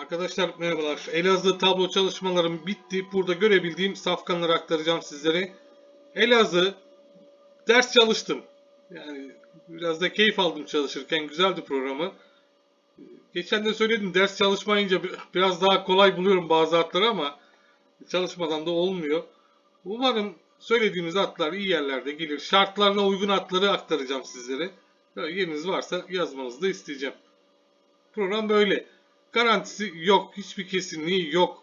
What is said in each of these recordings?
Arkadaşlar merhabalar. Elazığ tablo çalışmalarım bitti. Burada görebildiğim safkanları aktaracağım sizlere. Elazığ ders çalıştım. Yani biraz da keyif aldım çalışırken. Güzeldi programı. Geçen de söyledim ders çalışmayınca bir- biraz daha kolay buluyorum bazı atları ama çalışmadan da olmuyor. Umarım söylediğimiz atlar iyi yerlerde gelir. Şartlarına uygun atları aktaracağım sizlere. Yeriniz varsa yazmanızı da isteyeceğim. Program böyle. Garantisi yok. Hiçbir kesinliği yok.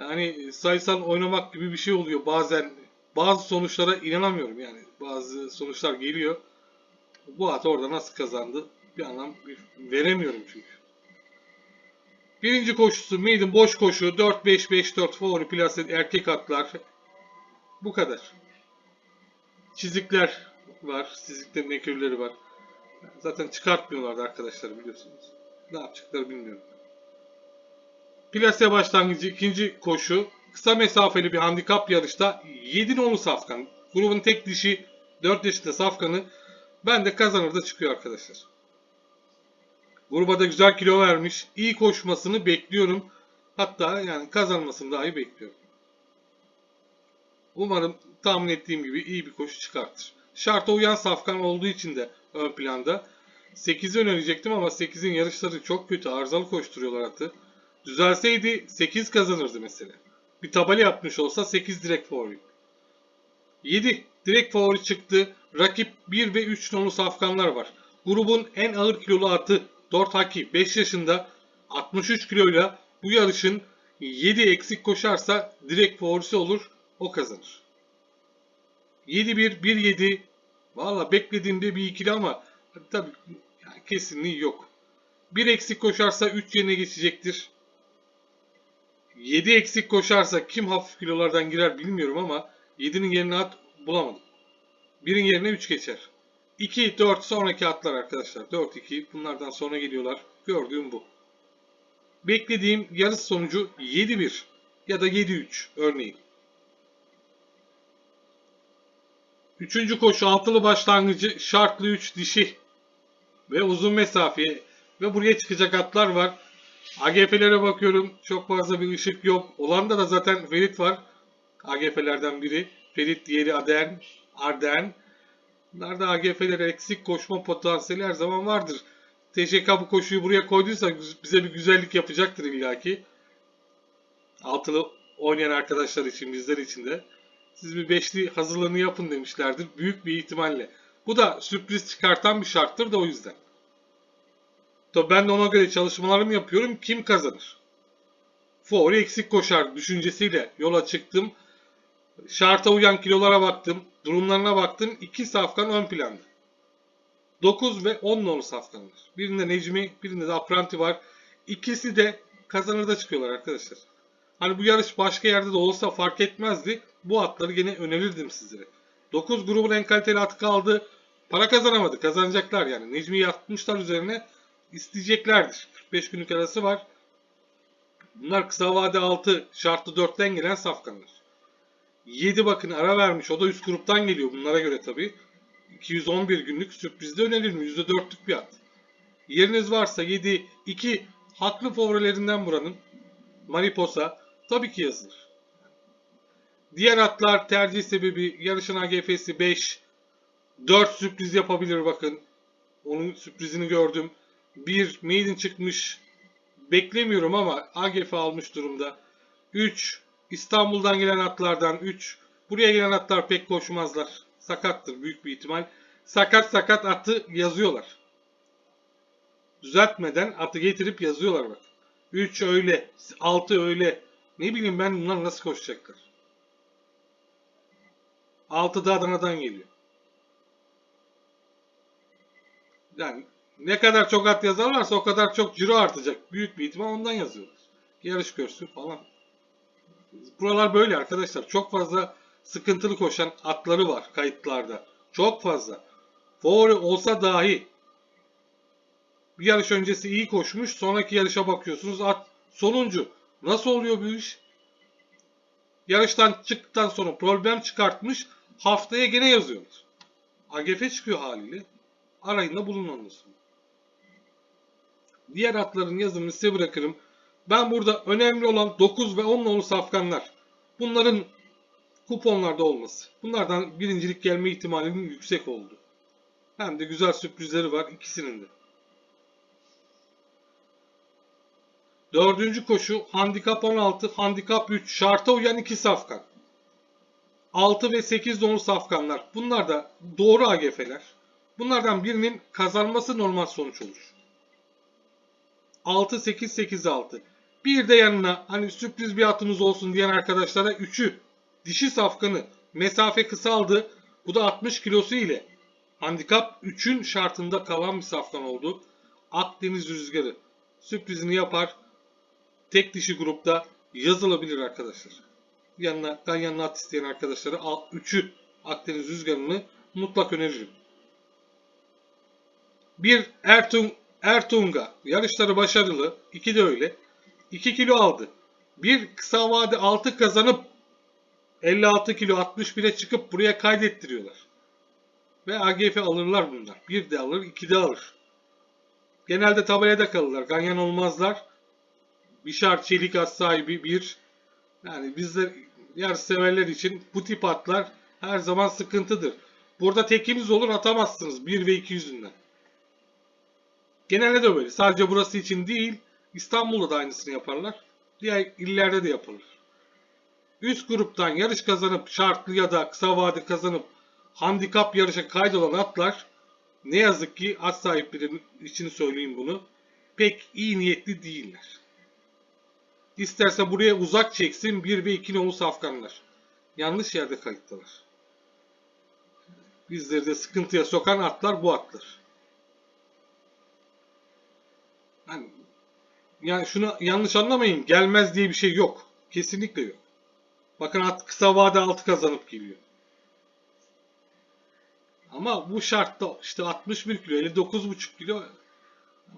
Yani sayısal oynamak gibi bir şey oluyor bazen. Bazı sonuçlara inanamıyorum yani. Bazı sonuçlar geliyor. Bu at orada nasıl kazandı? Bir anlam veremiyorum çünkü. Birinci koşusu maiden boş koşu 4-5-5-4 favori plase erkek atlar. Bu kadar. Çizikler var. Çiziklerin ekürleri var. Zaten çıkartmıyorlardı arkadaşlar biliyorsunuz. Ne yapacakları bilmiyorum. Plase başlangıcı ikinci koşu. Kısa mesafeli bir handikap yarışta 7 nolu safkan. Grubun tek dişi 4 yaşında safkanı ben de kazanır da çıkıyor arkadaşlar. Gruba da güzel kilo vermiş. İyi koşmasını bekliyorum. Hatta yani kazanmasını dahi bekliyorum. Umarım tahmin ettiğim gibi iyi bir koşu çıkartır. Şarta uyan safkan olduğu için de ön planda. 8'i önerecektim ama 8'in yarışları çok kötü. Arızalı koşturuyorlar atı. Düzelseydi 8 kazanırdı mesela. Bir tabela yapmış olsa 8 direkt favori. 7 direkt favori çıktı. Rakip 1 ve 3 nolu safkanlar var. Grubun en ağır kilolu atı 4 Haki 5 yaşında 63 kiloyla bu yarışın 7 eksik koşarsa direkt favorisi olur. O kazanır. 7-1, 1-7. Valla beklediğimde bir ikili ama tabii yani kesinliği yok. 1 eksik koşarsa 3 yerine geçecektir. 7 eksik koşarsa kim hafif kilolardan girer bilmiyorum ama 7'nin yerine at bulamadım. 1'in yerine 3 geçer. 2, 4 sonraki atlar arkadaşlar. 4, 2 bunlardan sonra geliyorlar. Gördüğüm bu. Beklediğim yarış sonucu 7-1 ya da 7-3 örneğin. Üçüncü koşu altılı başlangıcı şartlı 3 dişi ve uzun mesafeye ve buraya çıkacak atlar var. AGF'lere bakıyorum. Çok fazla bir ışık yok. Olanda da zaten Ferit var. AGF'lerden biri. Ferit diğeri Aden, Arden. Bunlarda AGF'lere eksik koşma potansiyeli her zaman vardır. TŞK bu koşuyu buraya koyduysa bize bir güzellik yapacaktır illaki. Altılı oynayan arkadaşlar için, bizler için de. Siz bir beşli hazırlığını yapın demişlerdir. Büyük bir ihtimalle. Bu da sürpriz çıkartan bir şarttır da o yüzden. Tabii ben de ona göre çalışmalarımı yapıyorum. Kim kazanır? Favori eksik koşar düşüncesiyle yola çıktım. Şarta uyan kilolara baktım. Durumlarına baktım. İki safkan ön planda. 9 ve 10 nolu safkanlar. Birinde Necmi, birinde de Apranti var. İkisi de kazanırda çıkıyorlar arkadaşlar. Hani bu yarış başka yerde de olsa fark etmezdi. Bu atları gene önerirdim sizlere. 9 grubun en kaliteli atı kaldı. Para kazanamadı. Kazanacaklar yani. Necmi'yi yatmışlar üzerine isteyeceklerdir. 45 günlük arası var. Bunlar kısa vade 6, şartlı 4'ten gelen safkanlar. 7 bakın ara vermiş. O da üst gruptan geliyor bunlara göre tabii. 211 günlük sürprizde öneririm. %4'lük bir at. Yeriniz varsa 7, 2 haklı favorilerinden buranın. Mariposa tabii ki yazılır. Diğer atlar tercih sebebi yarışın AGF'si 5. 4 sürpriz yapabilir bakın. Onun sürprizini gördüm. 1 maiden çıkmış. Beklemiyorum ama AGF almış durumda. 3 İstanbul'dan gelen atlardan 3. Buraya gelen atlar pek koşmazlar. Sakattır büyük bir ihtimal. Sakat sakat atı yazıyorlar. Düzeltmeden atı getirip yazıyorlar bak. 3 öyle, 6 öyle. Ne bileyim ben bunlar nasıl koşacaklar. 6 da Adana'dan geliyor. Yani ne kadar çok at yazarlarsa o kadar çok ciro artacak. Büyük bir ihtimal ondan yazıyorlar. Yarış görsün falan. Buralar böyle arkadaşlar. Çok fazla sıkıntılı koşan atları var kayıtlarda. Çok fazla. Favori olsa dahi bir yarış öncesi iyi koşmuş. Sonraki yarışa bakıyorsunuz at sonuncu. Nasıl oluyor bu iş? Yarıştan çıktıktan sonra problem çıkartmış. Haftaya gene yazıyorlar. AGF çıkıyor haliyle. Arayın da bulun ondan sonra. Diğer atların yazımını size bırakırım. Ben burada önemli olan 9 ve 10 nolu safkanlar. Bunların kuponlarda olması. Bunlardan birincilik gelme ihtimalinin yüksek oldu. Hem de güzel sürprizleri var ikisinin de. Dördüncü koşu handikap 16, handikap 3 şarta uyan 2 safkan. 6 ve 8 nolu safkanlar. Bunlar da doğru AGF'ler. Bunlardan birinin kazanması normal sonuç olur. 6 8 8 6. Bir de yanına hani sürpriz bir atımız olsun diyen arkadaşlara 3'ü dişi safkanı mesafe kısaldı. Bu da 60 kilosu ile handikap 3'ün şartında kalan bir safkan oldu. Akdeniz rüzgarı sürprizini yapar. Tek dişi grupta yazılabilir arkadaşlar. Yanına kan yanına at isteyen arkadaşlara 3'ü Akdeniz rüzgarını mutlak öneririm. Bir Ertung, Ertunga yarışları başarılı. iki de öyle. 2 kilo aldı. Bir kısa vade 6 kazanıp 56 kilo 61'e çıkıp buraya kaydettiriyorlar. Ve AGF alırlar bunlar. Bir de alır, iki de alır. Genelde tabelada kalırlar. Ganyan olmazlar. Bişar Çelik az sahibi bir. Yani bizler yarış severler için bu tip atlar her zaman sıkıntıdır. Burada tekimiz olur atamazsınız 1 ve 2 yüzünden. Genelde de böyle. Sadece burası için değil, İstanbul'da da aynısını yaparlar. Diğer illerde de yapılır. Üst gruptan yarış kazanıp şartlı ya da kısa vade kazanıp handikap yarışa kaydolan atlar ne yazık ki at sahipleri için söyleyeyim bunu pek iyi niyetli değiller. İsterse buraya uzak çeksin 1 ve 2 nolu safkanlar. Yanlış yerde kayıtlılar. Bizleri de sıkıntıya sokan atlar bu atlar. Yani, yani şunu yanlış anlamayın. Gelmez diye bir şey yok. Kesinlikle yok. Bakın at kısa vade altı kazanıp geliyor. Ama bu şartta işte 61 kilo, 59,5 kilo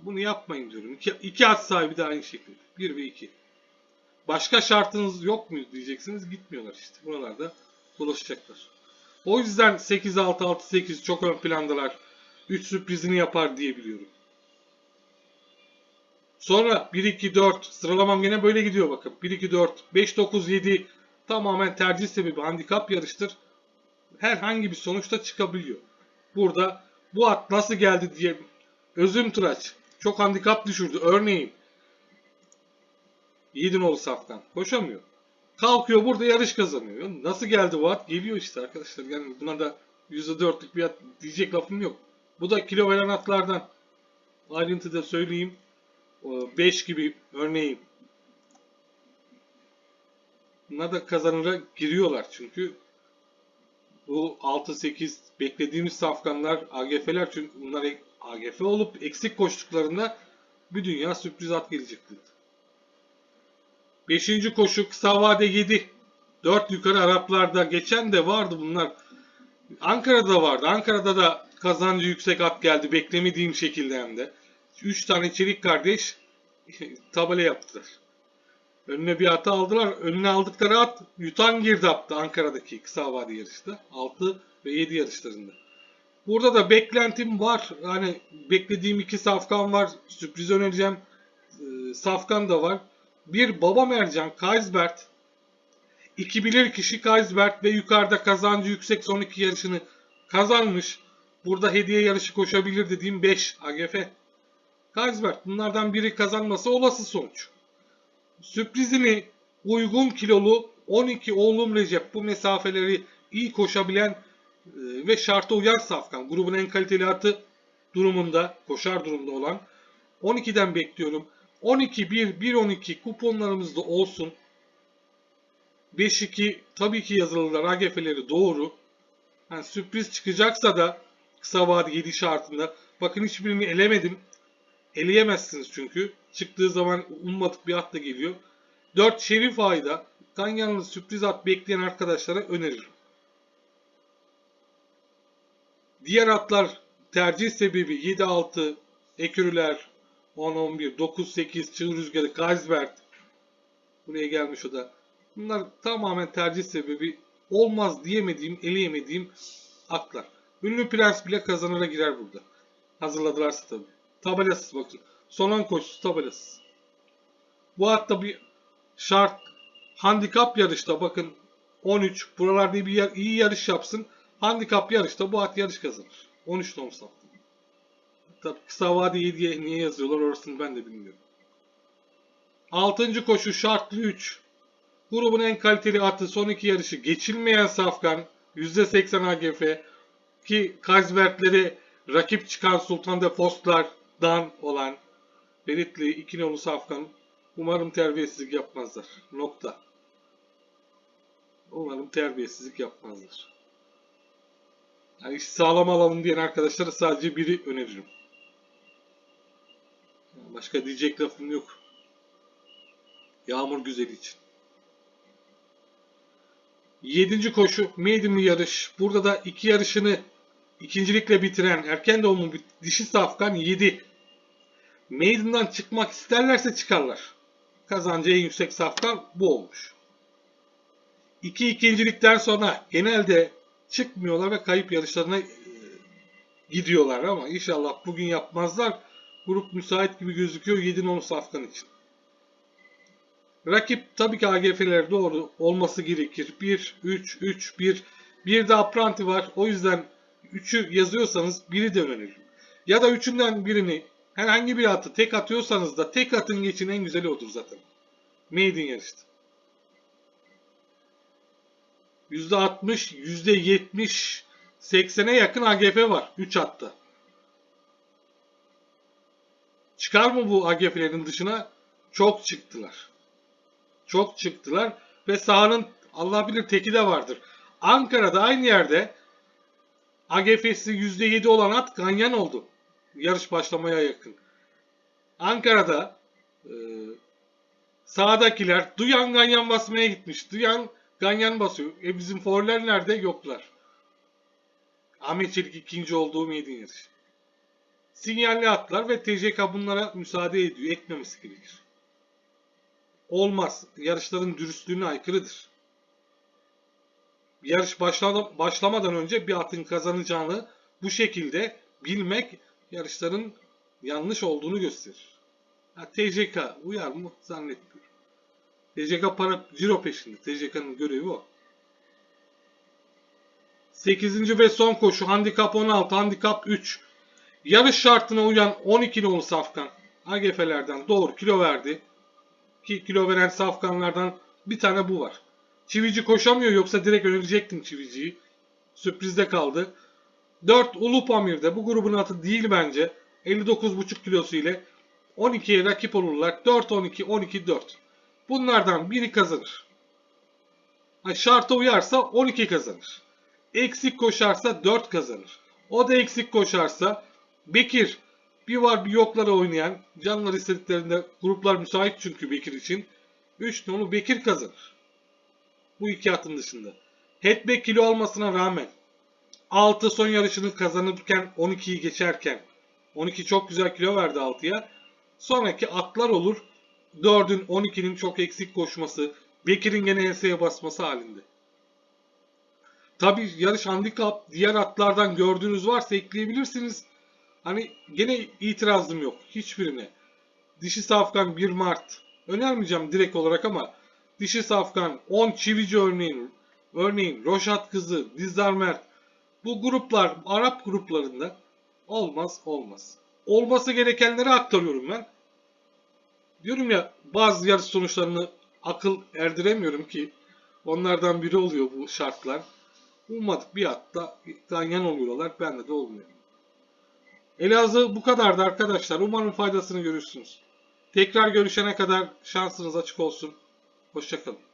bunu yapmayın diyorum. İki, iki at sahibi de aynı şekilde. 1 ve 2. Başka şartınız yok mu diyeceksiniz. Gitmiyorlar işte. Buralarda dolaşacaklar. O yüzden 8-6-6-8 çok ön plandalar. 3 sürprizini yapar diye biliyorum. Sonra 1-2-4 sıralamam yine böyle gidiyor bakın. 1-2-4, 5-9-7 tamamen tercih sebebi handikap yarıştır. Herhangi bir sonuçta çıkabiliyor. Burada bu at nasıl geldi diye özüm tıraç çok handikap düşürdü. Örneğin Yiğidinoğlu saftan koşamıyor. Kalkıyor burada yarış kazanıyor. Nasıl geldi bu at? Geliyor işte arkadaşlar. Yani buna da %4'lük bir at diyecek lafım yok. Bu da kilo veren atlardan. Ayrıntıda söyleyeyim. 5 gibi örneğin. Bunlar da kazanıra giriyorlar çünkü. Bu 6-8 beklediğimiz safkanlar AGF'ler çünkü bunlar AGF olup eksik koştuklarında bir dünya sürpriz at gelecektir. 5. koşu kısa vade 7. 4 yukarı Araplarda geçen de vardı bunlar. Ankara'da vardı. Ankara'da da kazancı yüksek at geldi. Beklemediğim şekilde hem de. 3 tane çelik kardeş tabela yaptılar. Önüne bir atı aldılar. Önüne aldıkları at yutan girdaptı Ankara'daki kısa vade yarışta. 6 ve 7 yarışlarında. Burada da beklentim var. Hani beklediğim iki safkan var. Sürpriz önereceğim. Ee, safkan da var. Bir baba mercan Kaisbert. iki bilir kişi Kaisbert ve yukarıda kazancı yüksek son iki yarışını kazanmış. Burada hediye yarışı koşabilir dediğim 5 AGF. Kaisbert bunlardan biri kazanması olası sonuç. Sürprizini uygun kilolu 12 oğlum Recep bu mesafeleri iyi koşabilen e, ve şarta uyan safkan. Grubun en kaliteli atı durumunda, koşar durumda olan 12'den bekliyorum. 12-1, 1-12 kuponlarımızda olsun. 5-2 tabii ki yazılılar. AGF'leri doğru. Yani sürpriz çıkacaksa da kısa vade 7 şartında. Bakın hiçbirini elemedim. Eleyemezsiniz çünkü. Çıktığı zaman ummadık bir at da geliyor. 4 Şerif Ayda Ganyanlı sürpriz at bekleyen arkadaşlara öneririm. Diğer atlar tercih sebebi 7-6 ekürüler 10-11, 9-8 Çığ Rüzgarı, Kaisbert buraya gelmiş o da. Bunlar tamamen tercih sebebi olmaz diyemediğim, eleyemediğim atlar. Ünlü Prens bile kazanıra girer burada. Hazırladılarsa tabii. Tabelasız bakın. Son an koşusu tabelasız. Bu hatta bir şart handikap yarışta bakın 13 buralarda bir yer, iyi yarış yapsın. Handikap yarışta bu at yarış kazanır. 13 nom sattı. Tabii kısa vadeli diye niye yazıyorlar orasını ben de bilmiyorum. 6. koşu şartlı 3. Grubun en kaliteli atı son iki yarışı geçilmeyen Safkan %80 AGF ki Kazbertleri rakip çıkan Sultan de Postlar'dan olan Beritli iki nolu Safkan umarım terbiyesizlik yapmazlar. Nokta. Umarım terbiyesizlik yapmazlar. Yani işi sağlam alalım diyen arkadaşlara sadece biri öneririm. Başka diyecek lafım yok. Yağmur güzeli için. Yedinci koşu Maiden'li yarış. Burada da iki yarışını ikincilikle bitiren erken doğumlu bir dişi safkan 7. Maiden'dan çıkmak isterlerse çıkarlar. Kazancı en yüksek safkan bu olmuş. İki ikincilikten sonra genelde çıkmıyorlar ve kayıp yarışlarına e, gidiyorlar ama inşallah bugün yapmazlar. Grup müsait gibi gözüküyor 7 nolu safkan için. Rakip tabii ki AGF'ler doğru olması gerekir. 1, 3, 3, 1. Bir de Apranti var. O yüzden 3'ü yazıyorsanız biri de öneririm. Ya da üçünden birini herhangi bir atı tek atıyorsanız da tek atın geçin en güzeli odur zaten. Maiden yarıştı. %60, %70, 80'e yakın AGF var 3 hatta. Çıkar mı bu AGF'lerin dışına? Çok çıktılar. Çok çıktılar ve sahanın Allah bilir teki de vardır. Ankara'da aynı yerde AGF'si %7 olan at ganyan oldu. Yarış başlamaya yakın. Ankara'da e, sağdakiler Duyan ganyan basmaya gitmiş. Duyan ganyan basıyor. E bizim forler nerede? Yoklar. Ahmet Çelik ikinci olduğu maiden yarış. Sinyalli atlar ve TCK bunlara müsaade ediyor. Etmemesi gerekir. Olmaz. Yarışların dürüstlüğüne aykırıdır. Yarış başla- başlamadan önce bir atın kazanacağını bu şekilde bilmek yarışların yanlış olduğunu gösterir. Ha, TCK uyar mı? Zannetmiyorum. TCK para ciro peşinde. TCK'nın görevi o. 8. ve son koşu handikap 16, handikap 3. Yarış şartına uyan 12 nolu safkan AGF'lerden doğru kilo verdi. Ki kilo veren safkanlardan bir tane bu var. Çivici koşamıyor yoksa direkt önerecektim Çivici'yi. Sürprizde kaldı. 4 Ulu Pamir'de bu grubun atı değil bence. 59,5 kilosu ile 12'ye rakip olurlar. 4-12, 12-4. Bunlardan biri kazanır. Ha, şarta uyarsa 12 kazanır. Eksik koşarsa 4 kazanır. O da eksik koşarsa Bekir bir var bir yoklara oynayan canlar istediklerinde gruplar müsait çünkü Bekir için. 3 nolu Bekir kazanır. Bu iki atın dışında. Headback kilo almasına rağmen 6 son yarışını kazanırken 12'yi geçerken 12 çok güzel kilo verdi 6'ya. Sonraki atlar olur. 4'ün 12'nin çok eksik koşması, Bekir'in gene enseye basması halinde. Tabi yarış handikap diğer atlardan gördüğünüz varsa ekleyebilirsiniz. Hani gene itirazım yok hiçbirine. Dişi Safkan 1 Mart önermeyeceğim direkt olarak ama Dişi Safkan 10 Çivici örneğin örneğin Roşat Kızı, Dizdar Mert bu gruplar Arap gruplarında olmaz olmaz. Olması gerekenleri aktarıyorum ben. Diyorum ya bazı yarış sonuçlarını akıl erdiremiyorum ki onlardan biri oluyor bu şartlar. Ummadık bir hatta ganyan oluyorlar. Bende de olmuyor. Elazığ bu kadardı arkadaşlar. Umarım faydasını görürsünüz. Tekrar görüşene kadar şansınız açık olsun. Hoşçakalın.